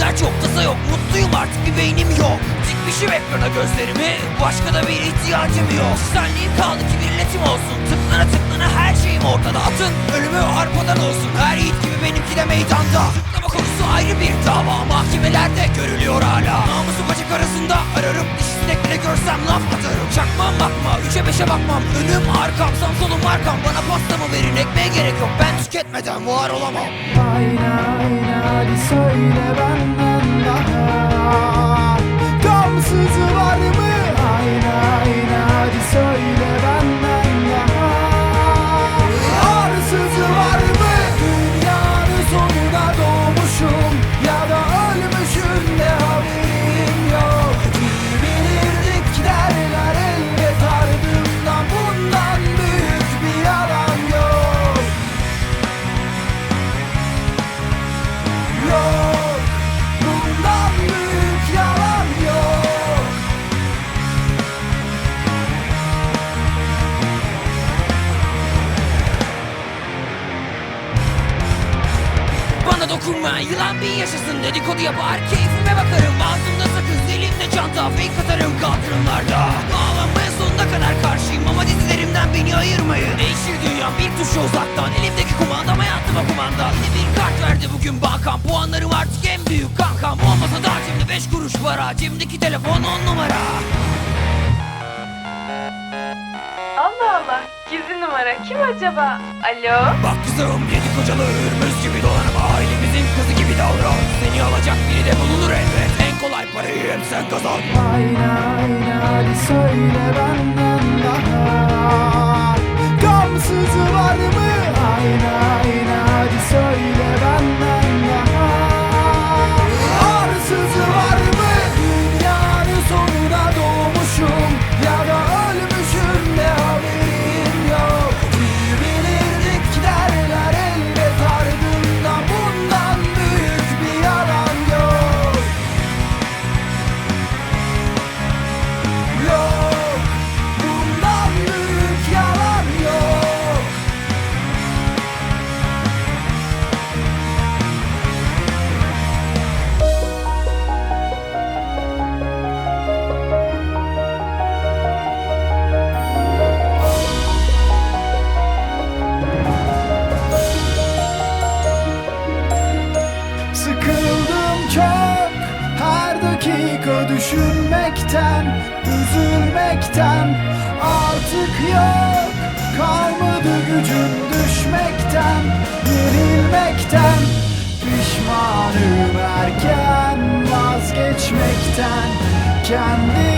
dert yok tasa yok Mutluyum artık bir beynim yok. Dikmişim ekrana gözlerimi Başka da bir ihtiyacım yok. Senliğim kaldı ki bir iletim olsun Tıklana tıklana her şeyim ortada. Atın ölümü arpadan olsun Her yiğit gibi benimki de meydanda. Tıklama konusu ayrı bir dava Mahkemelerde görülüyor hala. Namusu bacak arasında ararım Diş sinek bile görsem laf atarım. Çakmam bakma üçe beşe bakmam Önüm arkam sağım solum arkam. Bana pasta mı verin ekmeğe gerek yok Ben tüketmeden var olamam. Ayna hadi söyle benden daha. Gamsızı var dokunma. Yılan bir yaşasın. Dedikodu yapar Keyfime bakarım. Ağzımda sakız elimde çanta Fake atarım kaldırımlarda. Ağlanmaya sonuna kadar karşıyım ama dizilerimden beni ayırmayın. Değişir dünya bir tuşa uzaktan. Elimdeki kumandam hayatıma kumanda Yine bir kart verdi bugün bankam Puanlarım artık en büyük kankam. Olmasa da cebimde beş kuruş para. Cebimdeki telefon on numara. Allah Allah. Gizli numara. Kim acaba? Alo? Bak kızım yedi kocalı hürmüz davran. Seni alacak biri de bulunur elbet. En kolay parayı hep sen kazan. Ayna ayna hadi söyle benden daha. Gamsızı var mı? Ayna ayna hadi söyle benden düşünmekten, üzülmekten Artık yok. Kalmadı gücüm düşmekten, yenilmekten Pişmanım erken vazgeçmekten. Kendi